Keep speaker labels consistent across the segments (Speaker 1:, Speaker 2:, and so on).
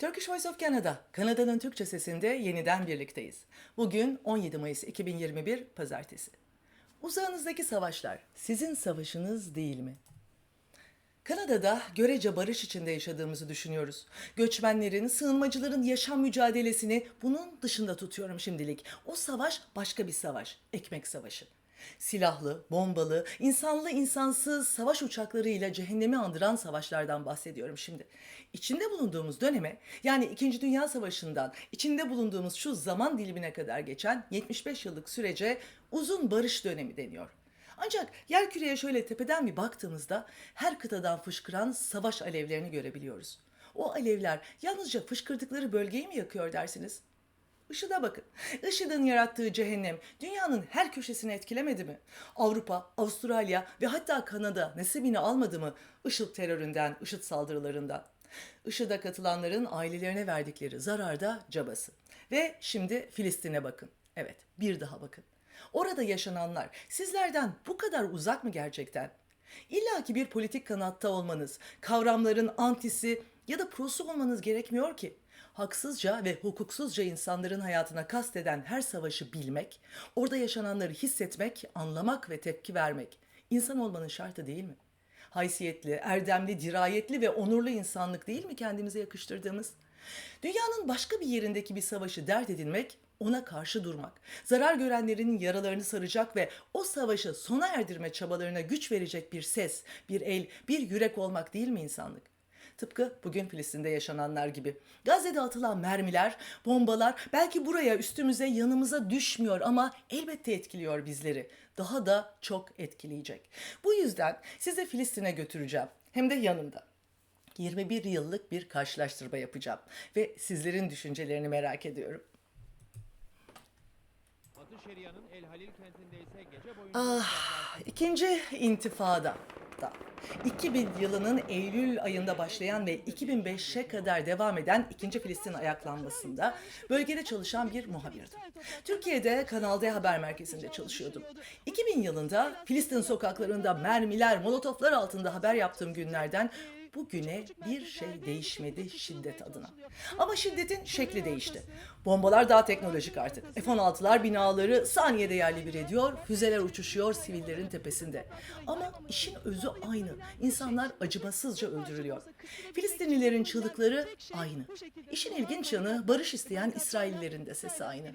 Speaker 1: Turkish Voice of Canada, Kanada'nın Türkçe sesinde yeniden birlikteyiz. Bugün 17 Mayıs 2021 Pazartesi. Uzağınızdaki savaşlar sizin savaşınız değil mi? Kanada'da görece barış içinde yaşadığımızı düşünüyoruz. Göçmenlerin, sığınmacıların yaşam mücadelesini bunun dışında tutuyorum şimdilik. O savaş başka bir savaş, ekmek savaşı. Silahlı, bombalı, insanlı insansız savaş uçaklarıyla cehennemi andıran savaşlardan bahsediyorum şimdi. İçinde bulunduğumuz döneme yani 2. Dünya Savaşı'ndan içinde bulunduğumuz şu zaman dilimine kadar geçen 75 yıllık sürece uzun barış dönemi deniyor. Ancak yer küreye şöyle tepeden bir baktığımızda her kıtadan fışkıran savaş alevlerini görebiliyoruz. O alevler yalnızca fışkırdıkları bölgeyi mi yakıyor dersiniz? Işıda bakın. IŞİD'in yarattığı cehennem dünyanın her köşesini etkilemedi mi? Avrupa, Avustralya ve hatta Kanada nasibini almadı mı IŞİD teröründen, IŞİD saldırılarından? IŞİD'e katılanların ailelerine verdikleri zarar da cabası. Ve şimdi Filistin'e bakın. Evet, bir daha bakın. Orada yaşananlar sizlerden bu kadar uzak mı gerçekten? İlla ki bir politik kanatta olmanız, kavramların antisi ya da prosu olmanız gerekmiyor ki. Haksızca ve hukuksuzca insanların hayatına kasteden her savaşı bilmek, orada yaşananları hissetmek, anlamak ve tepki vermek insan olmanın şartı değil mi? Haysiyetli, erdemli, dirayetli ve onurlu insanlık değil mi kendimize yakıştırdığımız? Dünyanın başka bir yerindeki bir savaşı dert edinmek, ona karşı durmak, zarar görenlerin yaralarını saracak ve o savaşı sona erdirme çabalarına güç verecek bir ses, bir el, bir yürek olmak değil mi insanlık? Tıpkı bugün Filistin'de yaşananlar gibi. Gazze'de atılan mermiler, bombalar belki buraya, üstümüze, yanımıza düşmüyor ama elbette etkiliyor bizleri. Daha da çok etkileyecek. Bu yüzden sizi Filistin'e götüreceğim. Hem de yanımda. 21 yıllık bir karşılaştırma yapacağım ve sizlerin düşüncelerini merak ediyorum.
Speaker 2: Batı Şeria'nın El Halil kentinde ise gece boyunca
Speaker 1: Ah, ikinci intifada. Da. 2000 yılının Eylül ayında başlayan ve 2005'e kadar devam eden 2. Filistin ayaklanmasında bölgede çalışan bir muhabirdim. Türkiye'de Kanal D Haber Merkezi'nde çalışıyordum. 2000 yılında Filistin sokaklarında mermiler, molotoflar altında haber yaptığım günlerden bugüne bir şey değişmedi şiddet adına. Ama şiddetin şekli değişti. Bombalar daha teknolojik artık. F-16'lar binaları saniyede yerle bir ediyor, füzeler uçuşuyor sivillerin tepesinde. Ama işin özü aynı. İnsanlar acımasızca öldürülüyor. Filistinlilerin çığlıkları aynı. İşin ilginç yanı barış isteyen İsraillerin de sesi aynı.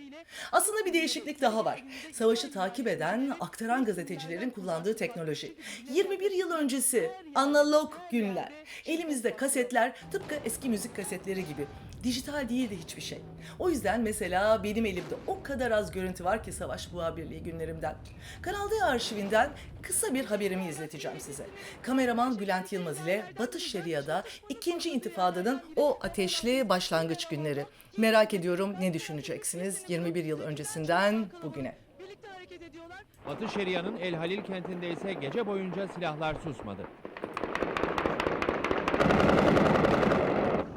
Speaker 1: Aslında bir değişiklik daha var. Savaşı takip eden, aktaran gazetecilerin kullandığı teknoloji. 21 yıl öncesi analog günler. Elimizde kasetler tıpkı eski müzik kasetleri gibi. Dijital değildi hiçbir şey. O yüzden mesela benim elimde o kadar az görüntü var ki Savaş Buğa Birliği günlerimden. Kanal D arşivinden kısa bir haberimi izleteceğim size. Kameraman Bülent Yılmaz ile Batı Şeria'da ikinci intifadanın o ateşli başlangıç günleri. Merak ediyorum ne düşüneceksiniz 21 yıl öncesinden bugüne.
Speaker 3: Birlikte hareket ediyorlar.
Speaker 2: Batı Şeria'nın El Halil kentinde ise gece boyunca silahlar susmadı.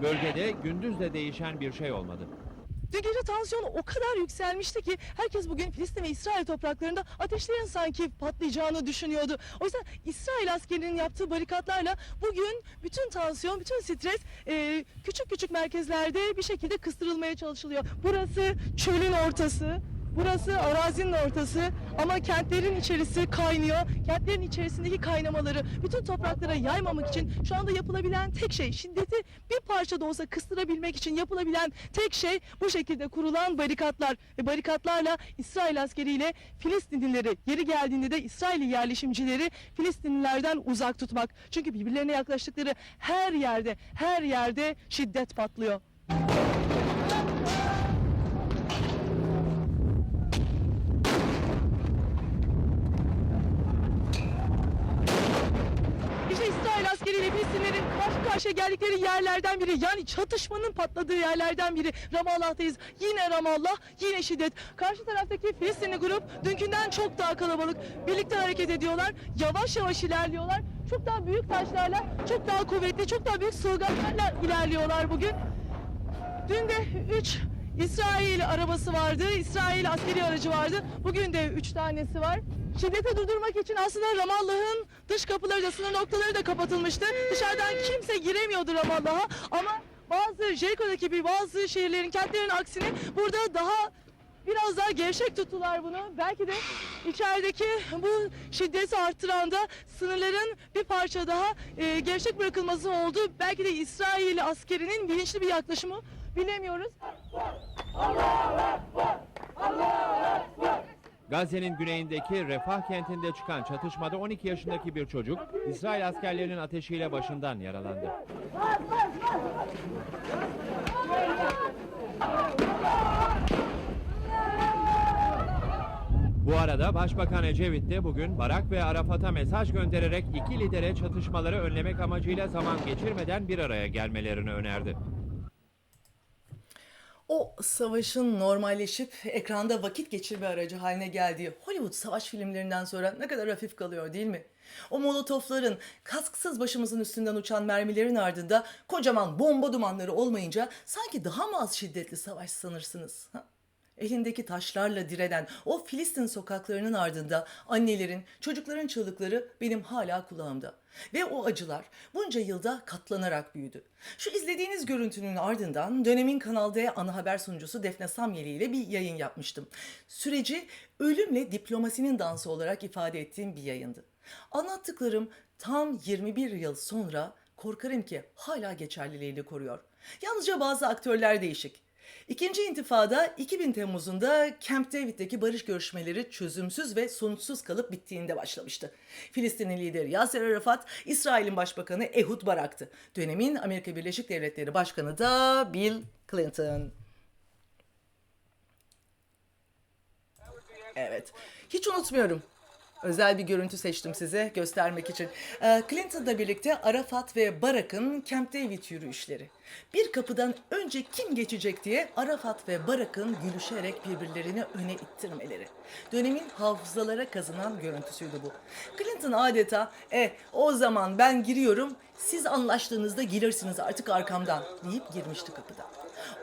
Speaker 2: Bölgede gündüz de değişen bir şey olmadı.
Speaker 3: Dün gece tansiyon o kadar yükselmişti ki herkes bugün Filistin ve İsrail topraklarında ateşlerin sanki patlayacağını düşünüyordu. O yüzden İsrail askerinin yaptığı barikatlarla bugün bütün tansiyon, bütün stres e, küçük küçük merkezlerde bir şekilde kıstırılmaya çalışılıyor. Burası çölün ortası. Burası arazinin ortası ama kentlerin içerisi kaynıyor. Kentlerin içerisindeki kaynamaları bütün topraklara yaymamak için şu anda yapılabilen tek şey şiddeti bir parça da olsa kıstırabilmek için yapılabilen tek şey bu şekilde kurulan barikatlar ve barikatlarla İsrail askeriyle Filistinlileri yeri geldiğinde de İsrail yerleşimcileri Filistinlilerden uzak tutmak. Çünkü birbirlerine yaklaştıkları her yerde her yerde şiddet patlıyor. İşte İsrail askeriyle Filistinlerin karşı karşıya geldikleri yerlerden biri. Yani çatışmanın patladığı yerlerden biri. Ramallah'tayız. Yine Ramallah, yine şiddet. Karşı taraftaki Filistinli grup dünkünden çok daha kalabalık. Birlikte hareket ediyorlar. Yavaş yavaş ilerliyorlar. Çok daha büyük taşlarla, çok daha kuvvetli, çok daha büyük sığınaklarla ilerliyorlar bugün. Dün de 3 İsrail arabası vardı, İsrail askeri aracı vardı. Bugün de 3 tanesi var. Şiddeti durdurmak için aslında Ramallah'ın dış kapıları da sınır noktaları da kapatılmıştı. Dışarıdan kimse giremiyordu Ramallah'a ama bazı Jericho'daki gibi bazı şehirlerin, kentlerin aksine burada daha biraz daha gevşek tuttular bunu. Belki de içerideki bu şiddeti arttıran da sınırların bir parça daha e, gevşek bırakılması oldu. Belki de İsrail askerinin bilinçli bir yaklaşımı bilemiyoruz.
Speaker 2: Gazze'nin güneyindeki Refah kentinde çıkan çatışmada 12 yaşındaki bir çocuk İsrail askerlerinin ateşiyle başından yaralandı. Bu arada Başbakan Ecevit de bugün Barak ve Arafat'a mesaj göndererek iki lidere çatışmaları önlemek amacıyla zaman geçirmeden bir araya gelmelerini önerdi.
Speaker 1: O savaşın normalleşip ekranda vakit geçirme aracı haline geldiği Hollywood savaş filmlerinden sonra ne kadar hafif kalıyor değil mi? O molotofların, kasksız başımızın üstünden uçan mermilerin ardında kocaman bomba dumanları olmayınca sanki daha mı az şiddetli savaş sanırsınız? Ha? Elindeki taşlarla direnen o Filistin sokaklarının ardında annelerin, çocukların çığlıkları benim hala kulağımda. Ve o acılar bunca yılda katlanarak büyüdü. Şu izlediğiniz görüntünün ardından dönemin Kanal D ana haber sunucusu Defne Samyeli ile bir yayın yapmıştım. Süreci ölümle diplomasinin dansı olarak ifade ettiğim bir yayındı. Anlattıklarım tam 21 yıl sonra korkarım ki hala geçerliliğini koruyor. Yalnızca bazı aktörler değişik. İkinci intifada 2000 Temmuz'unda Camp David'deki barış görüşmeleri çözümsüz ve sonuçsuz kalıp bittiğinde başlamıştı. Filistin'in lideri Yasser Arafat, İsrail'in başbakanı Ehud Barak'tı. Dönemin Amerika Birleşik Devletleri Başkanı da Bill Clinton. Evet. Hiç unutmuyorum. Özel bir görüntü seçtim size göstermek için. Ee, Clinton'la birlikte Arafat ve Barak'ın Camp David yürüyüşleri. Bir kapıdan önce kim geçecek diye Arafat ve Barak'ın gülüşerek birbirlerini öne ittirmeleri. Dönemin hafızalara kazınan görüntüsüydü bu. Clinton adeta e o zaman ben giriyorum siz anlaştığınızda gelirsiniz artık arkamdan deyip girmişti kapıdan.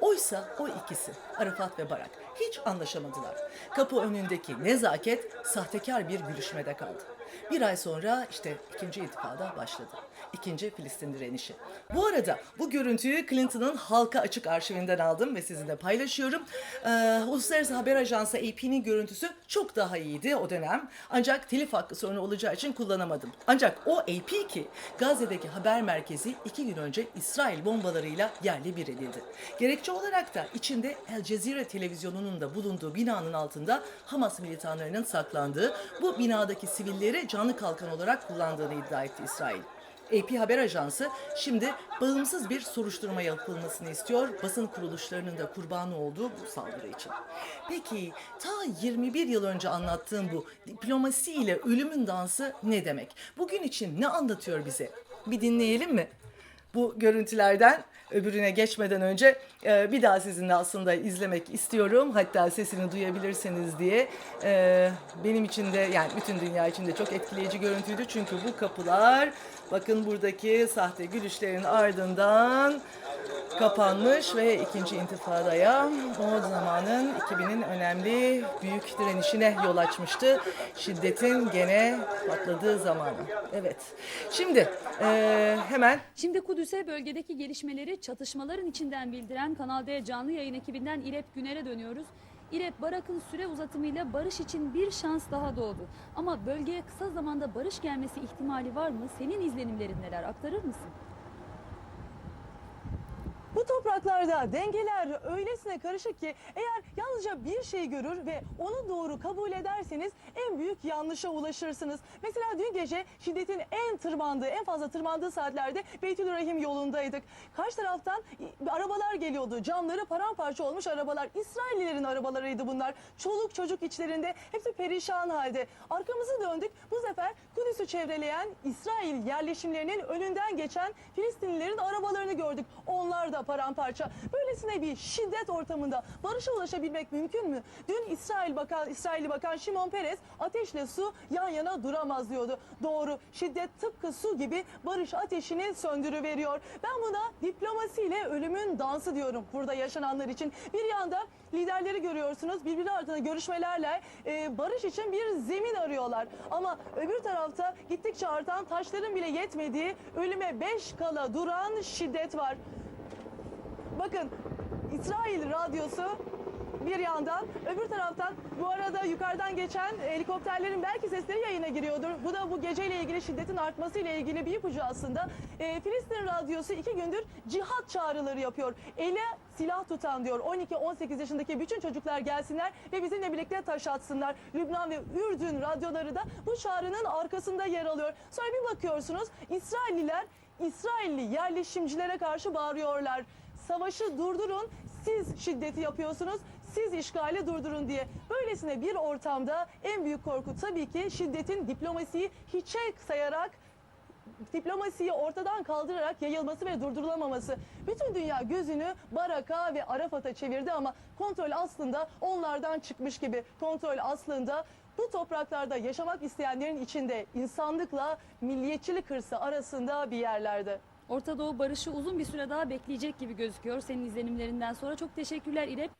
Speaker 1: Oysa o ikisi Arafat ve Barak hiç anlaşamadılar. Kapı önündeki nezaket sahtekar bir gülüşmede kaldı. Bir ay sonra işte ikinci intifada başladı. İkinci Filistin direnişi. Bu arada bu görüntüyü Clinton'ın halka açık arşivinden aldım ve sizinle paylaşıyorum. Ee, Uluslararası Haber Ajansı AP'nin görüntüsü çok daha iyiydi o dönem. Ancak telif hakkı sorunu olacağı için kullanamadım. Ancak o AP ki Gazze'deki haber merkezi iki gün önce İsrail bombalarıyla yerle bir edildi. Gerekçe olarak da içinde El Cezire televizyonunun da bulunduğu binanın altında Hamas militanlarının saklandığı bu binadaki sivilleri canlı kalkan olarak kullandığını iddia etti İsrail. AP Haber Ajansı şimdi bağımsız bir soruşturma yapılmasını istiyor basın kuruluşlarının da kurbanı olduğu bu saldırı için. Peki ta 21 yıl önce anlattığım bu diplomasi ile ölümün dansı ne demek? Bugün için ne anlatıyor bize? Bir dinleyelim mi? Bu görüntülerden öbürüne geçmeden önce e, bir daha sizinle aslında izlemek istiyorum. Hatta sesini duyabilirseniz diye. E, benim için de yani bütün dünya için de çok etkileyici görüntüydü. Çünkü bu kapılar bakın buradaki sahte gülüşlerin ardından kapanmış ve ikinci intifadaya o zamanın 2000'in önemli büyük direnişine yol açmıştı. Şiddetin gene patladığı zamanı. Evet. Şimdi e, hemen
Speaker 4: Şimdi Kudüs'e bölgedeki gelişmeleri çatışmaların içinden bildiren Kanal D canlı yayın ekibinden İrep Güner'e dönüyoruz. İrep Barak'ın süre uzatımıyla barış için bir şans daha doğdu. Ama bölgeye kısa zamanda barış gelmesi ihtimali var mı? Senin izlenimlerin neler aktarır mısın?
Speaker 3: Bu topraklarda dengeler öylesine karışık ki eğer yalnızca bir şey görür ve onu doğru kabul ederseniz en büyük yanlışa ulaşırsınız. Mesela dün gece şiddetin en tırmandığı, en fazla tırmandığı saatlerde Beytülrahim yolundaydık. Karşı taraftan arabalar geliyordu. Camları paramparça olmuş arabalar. İsraillilerin arabalarıydı bunlar. Çoluk çocuk içlerinde hepsi perişan halde. Arkamızı döndük. Bu sefer Kudüs'ü çevreleyen İsrail yerleşimlerinin önünden geçen Filistinlilerin arabalarını gördük. Onlar da paramparça. Böylesine bir şiddet ortamında barışa ulaşabilmek mümkün mü? Dün İsrail Bakan, İsrailli Bakan Şimon Peres ateşle su yan yana duramaz diyordu. Doğru. Şiddet tıpkı su gibi barış ateşini söndürüveriyor. Ben buna diplomasiyle ölümün dansı diyorum burada yaşananlar için. Bir yanda liderleri görüyorsunuz birbiri ardına görüşmelerle e, barış için bir zemin arıyorlar. Ama öbür tarafta gittikçe artan taşların bile yetmediği ölüme beş kala duran şiddet var. Bakın İsrail radyosu bir yandan öbür taraftan bu arada yukarıdan geçen helikopterlerin belki sesleri yayına giriyordur. Bu da bu geceyle ilgili şiddetin artması ile ilgili bir ipucu aslında. Ee, Filistin radyosu iki gündür cihat çağrıları yapıyor. Ele silah tutan diyor 12-18 yaşındaki bütün çocuklar gelsinler ve bizimle birlikte taş atsınlar. Lübnan ve Ürdün radyoları da bu çağrının arkasında yer alıyor. Sonra bir bakıyorsunuz İsrailliler İsrailli yerleşimcilere karşı bağırıyorlar. Savaşı durdurun, siz şiddeti yapıyorsunuz, siz işgali durdurun diye. Böylesine bir ortamda en büyük korku tabii ki şiddetin diplomasiyi hiçe sayarak diplomasiyi ortadan kaldırarak yayılması ve durdurulamaması. Bütün dünya gözünü Barak'a ve Arafat'a çevirdi ama kontrol aslında onlardan çıkmış gibi. Kontrol aslında bu topraklarda yaşamak isteyenlerin içinde insanlıkla milliyetçilik hırsı arasında bir yerlerde.
Speaker 4: Orta Doğu barışı uzun bir süre daha bekleyecek gibi gözüküyor senin izlenimlerinden sonra. Çok teşekkürler İrep.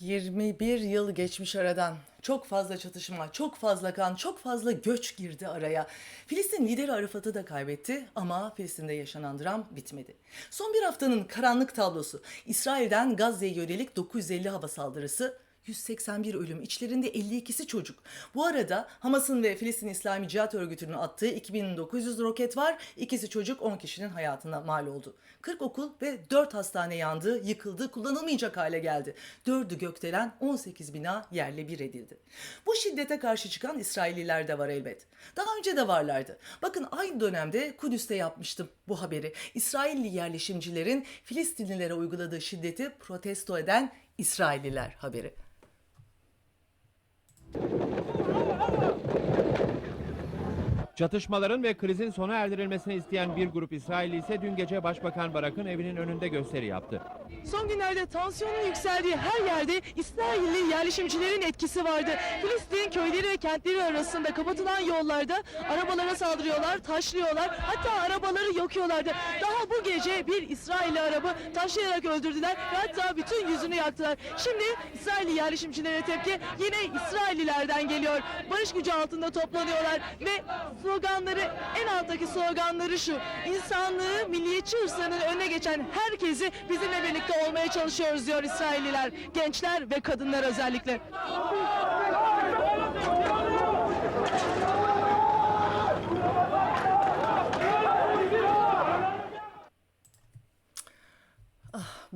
Speaker 1: 21 yıl geçmiş aradan. Çok fazla çatışma, çok fazla kan, çok fazla göç girdi araya. Filistin lideri Arafat'ı da kaybetti ama Filistin'de yaşanan dram bitmedi. Son bir haftanın karanlık tablosu. İsrail'den Gazze'ye yönelik 950 hava saldırısı, 181 ölüm, içlerinde 52'si çocuk. Bu arada Hamas'ın ve Filistin İslami Cihat Örgütü'nün attığı 2900 roket var. İkisi çocuk 10 kişinin hayatına mal oldu. 40 okul ve 4 hastane yandı, yıkıldı, kullanılmayacak hale geldi. 4'ü gökdelen 18 bina yerle bir edildi. Bu şiddete karşı çıkan İsrailliler de var elbet. Daha önce de varlardı. Bakın aynı dönemde Kudüs'te yapmıştım bu haberi. İsrailli yerleşimcilerin Filistinlilere uyguladığı şiddeti protesto eden İsrailliler haberi. you.
Speaker 2: Çatışmaların ve krizin sona erdirilmesini isteyen bir grup İsrailli ise dün gece Başbakan Barak'ın evinin önünde gösteri yaptı.
Speaker 3: Son günlerde tansiyonun yükseldiği her yerde İsrailli yerleşimcilerin etkisi vardı. Filistin köyleri ve kentleri arasında kapatılan yollarda arabalara saldırıyorlar, taşlıyorlar, hatta arabaları yakıyorlardı. Daha bu gece bir İsrailli araba taşlayarak öldürdüler ve hatta bütün yüzünü yaktılar. Şimdi İsrailli yerleşimcilere tepki yine İsraillilerden geliyor. Barış gücü altında toplanıyorlar ve sloganları en alttaki sloganları şu. İnsanlığı milliyetçi hırslarının önüne geçen herkesi bizimle birlikte olmaya çalışıyoruz diyor İsrailliler. Gençler ve kadınlar özellikle.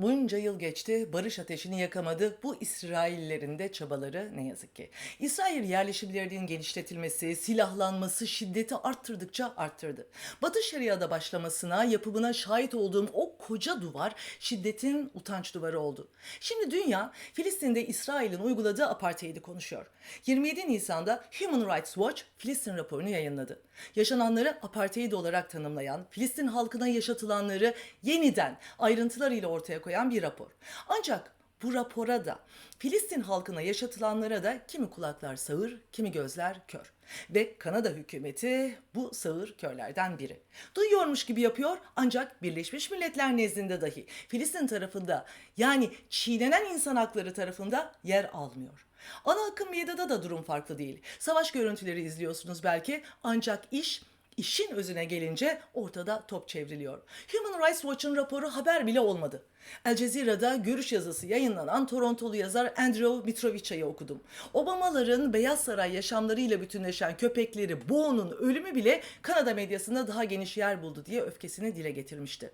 Speaker 1: Bunca yıl geçti, barış ateşini yakamadı. Bu İsraillerin de çabaları ne yazık ki. İsrail yerleşimlerinin genişletilmesi, silahlanması şiddeti arttırdıkça arttırdı. Batı Şeria'da başlamasına, yapımına şahit olduğum o koca duvar şiddetin utanç duvarı oldu. Şimdi dünya Filistin'de İsrail'in uyguladığı apartheidi konuşuyor. 27 Nisan'da Human Rights Watch Filistin raporunu yayınladı. Yaşananları apartheid olarak tanımlayan, Filistin halkına yaşatılanları yeniden ayrıntılarıyla ortaya koyan bir rapor. Ancak bu rapora da Filistin halkına yaşatılanlara da kimi kulaklar sağır, kimi gözler kör. Ve Kanada hükümeti bu sağır körlerden biri. Duyuyormuş gibi yapıyor ancak Birleşmiş Milletler nezdinde dahi Filistin tarafında yani çiğnenen insan hakları tarafında yer almıyor. Ana akım medyada da durum farklı değil. Savaş görüntüleri izliyorsunuz belki ancak iş İşin özüne gelince ortada top çevriliyor. Human Rights Watch'un raporu haber bile olmadı. El Cezire'de görüş yazısı yayınlanan Torontolu yazar Andrew Mitrovica'yı okudum. Obamaların Beyaz Saray yaşamlarıyla bütünleşen köpekleri Boğ'un ölümü bile Kanada medyasında daha geniş yer buldu diye öfkesini dile getirmişti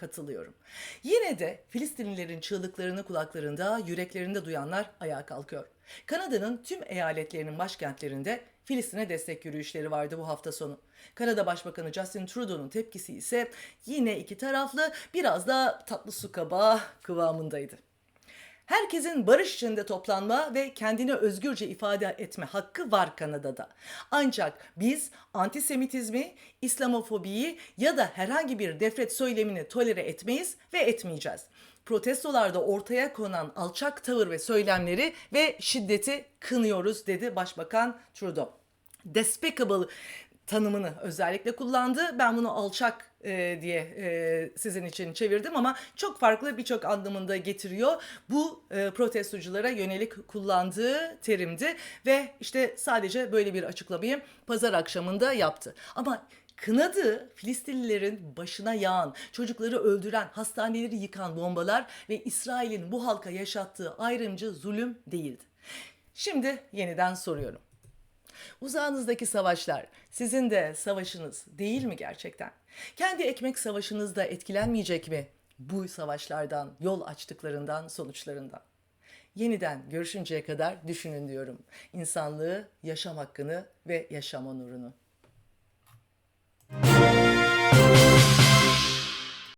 Speaker 1: katılıyorum. Yine de Filistinlilerin çığlıklarını kulaklarında, yüreklerinde duyanlar ayağa kalkıyor. Kanada'nın tüm eyaletlerinin başkentlerinde Filistin'e destek yürüyüşleri vardı bu hafta sonu. Kanada Başbakanı Justin Trudeau'nun tepkisi ise yine iki taraflı biraz da tatlı su kabağı kıvamındaydı. Herkesin barış içinde toplanma ve kendini özgürce ifade etme hakkı var Kanada'da. Ancak biz antisemitizmi, İslamofobiyi ya da herhangi bir nefret söylemini tolere etmeyiz ve etmeyeceğiz. Protestolarda ortaya konan alçak tavır ve söylemleri ve şiddeti kınıyoruz dedi Başbakan Trudeau. Despicable tanımını özellikle kullandı. Ben bunu alçak e, diye e, sizin için çevirdim ama çok farklı birçok anlamında getiriyor. Bu e, protestoculara yönelik kullandığı terimdi ve işte sadece böyle bir açıklamayı pazar akşamında yaptı. Ama kınadığı Filistinlilerin başına yağan, çocukları öldüren, hastaneleri yıkan bombalar ve İsrail'in bu halka yaşattığı ayrımcı zulüm değildi. Şimdi yeniden soruyorum. Uzağınızdaki savaşlar sizin de savaşınız değil mi gerçekten? Kendi ekmek savaşınız da etkilenmeyecek mi bu savaşlardan, yol açtıklarından, sonuçlarından? Yeniden görüşünceye kadar düşünün diyorum. İnsanlığı, yaşam hakkını ve yaşam onurunu.